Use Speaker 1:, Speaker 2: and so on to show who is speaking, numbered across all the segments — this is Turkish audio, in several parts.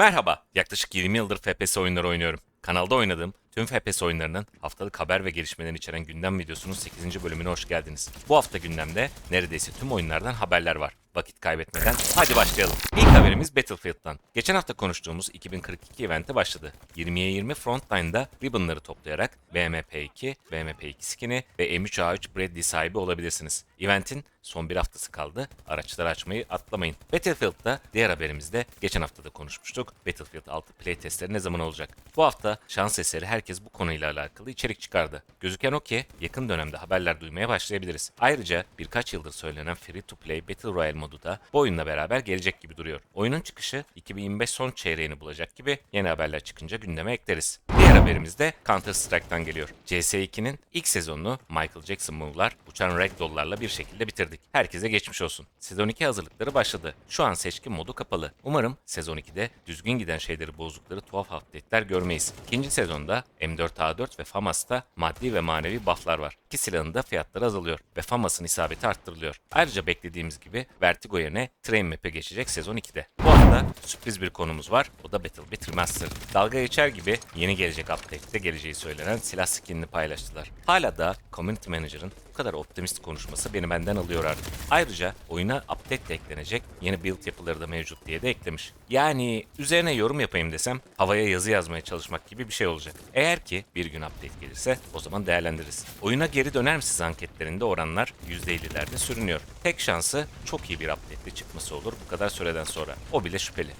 Speaker 1: Merhaba, yaklaşık 20 yıldır FPS oyunları oynuyorum. Kanalda oynadığım tüm FPS oyunlarının haftalık haber ve gelişmelerini içeren gündem videosunun 8. bölümüne hoş geldiniz. Bu hafta gündemde neredeyse tüm oyunlardan haberler var. Vakit kaybetmeden hadi başlayalım. İlk haberimiz Battlefield'dan. Geçen hafta konuştuğumuz 2042 eventi başladı. 20'ye 20 Frontline'da ribbonları toplayarak BMP2, BMP2 skin'i ve M3A3 Bradley sahibi olabilirsiniz. Eventin son bir haftası kaldı. Araçları açmayı atlamayın. Battlefield'da diğer haberimizde geçen hafta da konuşmuştuk. Battlefield 6 playtestleri ne zaman olacak? Bu hafta şans eseri herkes bu konuyla alakalı içerik çıkardı. Gözüken o ki yakın dönemde haberler duymaya başlayabiliriz. Ayrıca birkaç yıldır söylenen Free to Play Battle Royale modu da bu oyunla beraber gelecek gibi duruyor. Oyunun çıkışı 2025 son çeyreğini bulacak gibi yeni haberler çıkınca gündeme ekleriz. Diğer haberimiz de Counter Strike'tan geliyor. CS2'nin ilk sezonunu Michael Jackson Move'lar uçan ragdoll'larla bir şekilde bitirdik. Herkese geçmiş olsun. Sezon 2 hazırlıkları başladı. Şu an seçkin modu kapalı. Umarım sezon 2'de düzgün giden şeyleri bozdukları tuhaf update'ler görmeyiz. İkinci sezonda M4A4 ve FAMAS'ta maddi ve manevi bufflar var. İki silahın da fiyatları azalıyor ve FAMAS'ın isabeti arttırılıyor. Ayrıca beklediğimiz gibi Vertigo yerine Train Map'e geçecek sezon 2'de. Bu hafta sürpriz bir konumuz var. O da Battle Bit Remaster. Dalga geçer gibi yeni gelecek update'te geleceği söylenen silah skinini paylaştılar. Hala da Community Manager'ın kadar optimist konuşması beni benden alıyor artık. Ayrıca oyuna update de eklenecek yeni build yapıları da mevcut diye de eklemiş. Yani üzerine yorum yapayım desem havaya yazı yazmaya çalışmak gibi bir şey olacak. Eğer ki bir gün update gelirse o zaman değerlendiririz. Oyuna geri döner misiniz anketlerinde oranlar %50'lerde sürünüyor. Tek şansı çok iyi bir update'le çıkması olur bu kadar süreden sonra. O bile şüpheli.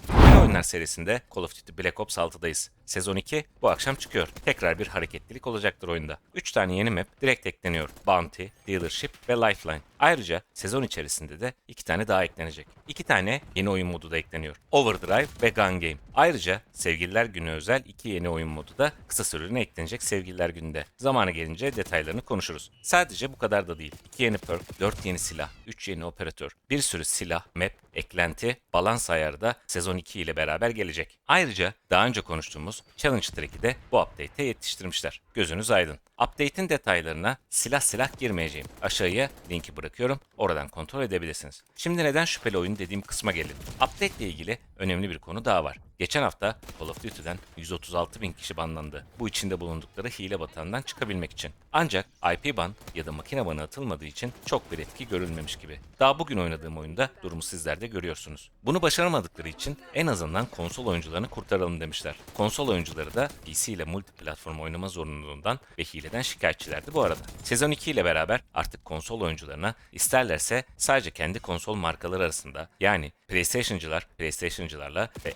Speaker 1: Oyunlar serisinde Call of Duty Black Ops 6'dayız. Sezon 2 bu akşam çıkıyor. Tekrar bir hareketlilik olacaktır oyunda. 3 tane yeni map direkt ekleniyor. Bounty, Dealership ve Lifeline. Ayrıca sezon içerisinde de 2 tane daha eklenecek. 2 tane yeni oyun modu da ekleniyor. Overdrive ve Gun Game. Ayrıca Sevgililer Günü özel 2 yeni oyun modu da kısa süreliğine eklenecek Sevgililer Günü'nde. Zamanı gelince detaylarını konuşuruz. Sadece bu kadar da değil. 2 yeni perk, 4 yeni silah, 3 yeni operatör, bir sürü silah, map, eklenti, balans ayarı da sezon 2 ile beraber gelecek. Ayrıca daha önce konuştuğumuz Challenge Track'i de bu update'e yetiştirmişler. Gözünüz aydın. Update'in detaylarına silah silah girmeyeceğim. Aşağıya linki bırakıyorum. Oradan kontrol edebilirsiniz. Şimdi neden şüpheli oyun dediğim kısma gelelim. Update ile ilgili önemli bir konu daha var. Geçen hafta Call of Duty'den 136 bin kişi banlandı. Bu içinde bulundukları hile batağından çıkabilmek için. Ancak IP ban ya da makine banı atılmadığı için çok bir etki görülmemiş gibi. Daha bugün oynadığım oyunda durumu sizler de görüyorsunuz. Bunu başaramadıkları için en azından konsol oyuncularını kurtaralım demişler. Konsol oyuncuları da PC ile multiplatform oynama zorunluluğundan ve hileden şikayetçilerdi bu arada. Sezon 2 ile beraber artık konsol oyuncularına isterlerse sadece kendi konsol markaları arasında yani PlayStation'cılar PlayStation'cılarla ve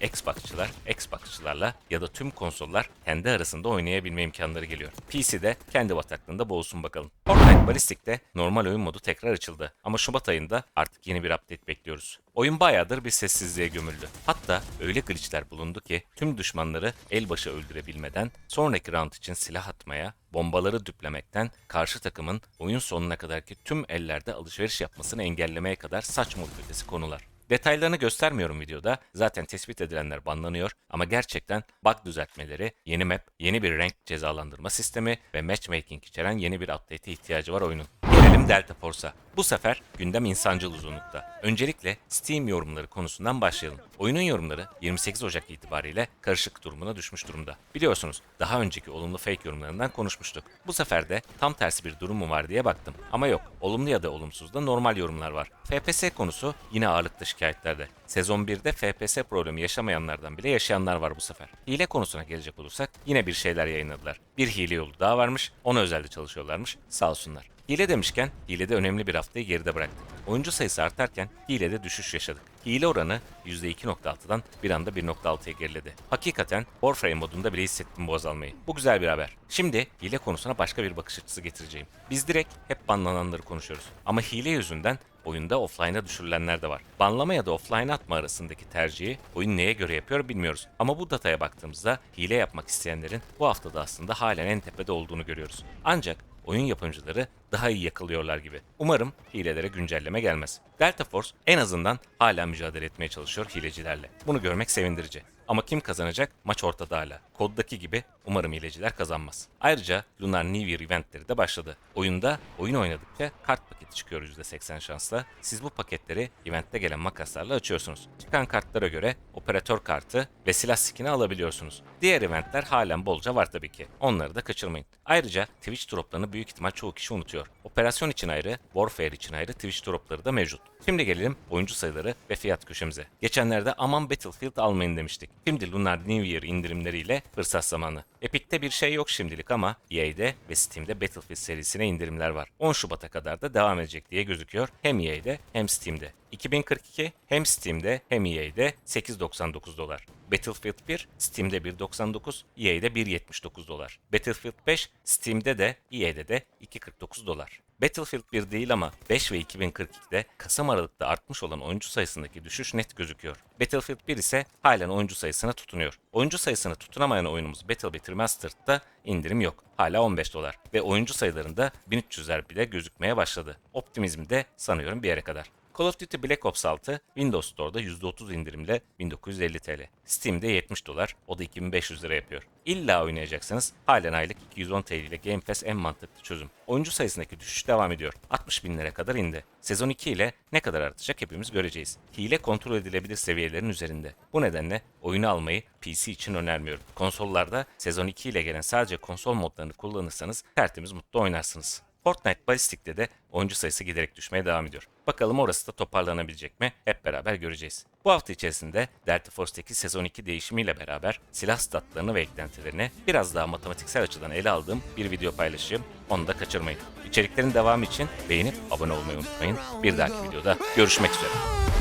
Speaker 1: Xbox'çılar Xbox'çılarla ya da tüm konsollar kendi arasında oynayabilme imkanları geliyor. PC'de kendi bataklığında boğulsun bakalım. Fortnite Ballistic'te normal oyun modu tekrar açıldı ama Şubat ayında artık yeni bir update bekliyoruz. Oyun bayağıdır bir sessizliğe gömüldü. Hatta öyle glitchler bulundu ki tüm düşmanları el başı öldürebilmeden sonraki round için silah atmaya, bombaları düplemekten karşı takımın oyun sonuna kadarki tüm ellerde alışveriş yapmasını engellemeye kadar saçma ötesi konular. Detaylarını göstermiyorum videoda. Zaten tespit edilenler banlanıyor ama gerçekten bug düzeltmeleri, yeni map, yeni bir renk cezalandırma sistemi ve matchmaking içeren yeni bir update'e ihtiyacı var oyunun. Gelelim Delta Force'a. Bu sefer gündem insancıl uzunlukta. Öncelikle Steam yorumları konusundan başlayalım. Oyunun yorumları 28 Ocak itibariyle karışık durumuna düşmüş durumda. Biliyorsunuz daha önceki olumlu fake yorumlarından konuşmuştuk. Bu sefer de tam tersi bir durum mu var diye baktım. Ama yok. Olumlu ya da olumsuz da normal yorumlar var. FPS konusu yine ağırlıklı şikayetlerde. Sezon 1'de FPS problemi yaşamayanlardan bile yaşayanlar var bu sefer. Hile konusuna gelecek olursak yine bir şeyler yayınladılar. Bir hile yolu daha varmış, ona özelde çalışıyorlarmış, sağ olsunlar. Hile demişken hilede önemli bir haftayı geride bıraktık. Oyuncu sayısı artarken hilede düşüş yaşadık. Hile oranı %2.6'dan bir anda 1.6'ya geriledi. Hakikaten Warframe modunda bile hissettim bu azalmayı. Bu güzel bir haber. Şimdi hile konusuna başka bir bakış açısı getireceğim. Biz direkt hep banlananları konuşuyoruz. Ama hile yüzünden oyunda offline'a düşürülenler de var. Banlama ya da offline atma arasındaki tercihi oyun neye göre yapıyor bilmiyoruz. Ama bu dataya baktığımızda hile yapmak isteyenlerin bu haftada aslında halen en tepede olduğunu görüyoruz. Ancak oyun yapımcıları daha iyi yakalıyorlar gibi. Umarım hilelere güncelleme gelmez. Delta Force en azından hala mücadele etmeye çalışıyor hilecilerle. Bunu görmek sevindirici. Ama kim kazanacak? Maç ortada hala. Koddaki gibi umarım hileciler kazanmaz. Ayrıca Lunar New Year eventleri de başladı. Oyunda oyun oynadıkça kart paketi çıkıyor %80 şansla. Siz bu paketleri eventte gelen makaslarla açıyorsunuz. Çıkan kartlara göre operatör kartı ve silah skin'i alabiliyorsunuz. Diğer eventler halen bolca var tabii ki. Onları da kaçırmayın. Ayrıca Twitch droplarını büyük ihtimal çoğu kişi unutuyor. Operasyon için ayrı, Warfare için ayrı Twitch dropları da mevcut. Şimdi gelelim oyuncu sayıları ve fiyat köşemize. Geçenlerde aman Battlefield almayın demiştik. Şimdi Lunar New Year indirimleriyle fırsat zamanı. Epic'te bir şey yok şimdilik ama EA'de ve Steam'de Battlefield serisine indirimler var. 10 Şubat'a kadar da devam edecek diye gözüküyor. Hem EA'de hem Steam'de. 2042 hem Steam'de hem EA'de 8.99 dolar. Battlefield 1 Steam'de 1.99, EA'de 1.79 dolar. Battlefield 5 Steam'de de EA'de de 2.49 dolar. Battlefield 1 değil ama 5 ve 2042'de Kasım Aralık'ta artmış olan oyuncu sayısındaki düşüş net gözüküyor. Battlefield 1 ise halen oyuncu sayısına tutunuyor. Oyuncu sayısına tutunamayan oyunumuz Battle Remastered'da indirim yok. Hala 15 dolar ve oyuncu sayılarında 1300'ler bile gözükmeye başladı. Optimizm de sanıyorum bir yere kadar. Call of Duty Black Ops 6 Windows Store'da %30 indirimle 1950 TL. Steam'de 70 dolar, o da 2500 lira yapıyor. İlla oynayacaksanız halen aylık 210 TL ile Game Pass en mantıklı çözüm. Oyuncu sayısındaki düşüş devam ediyor. 60 binlere kadar indi. Sezon 2 ile ne kadar artacak hepimiz göreceğiz. Hile kontrol edilebilir seviyelerin üzerinde. Bu nedenle oyunu almayı PC için önermiyorum. Konsollarda sezon 2 ile gelen sadece konsol modlarını kullanırsanız tertemiz mutlu oynarsınız. Fortnite Ballistic'te de oyuncu sayısı giderek düşmeye devam ediyor. Bakalım orası da toparlanabilecek mi? Hep beraber göreceğiz. Bu hafta içerisinde Delta Force'daki sezon 2 değişimiyle beraber silah statlarını ve eklentilerini biraz daha matematiksel açıdan ele aldığım bir video paylaşacağım. Onu da kaçırmayın. İçeriklerin devamı için beğenip abone olmayı unutmayın. Bir dahaki videoda görüşmek üzere.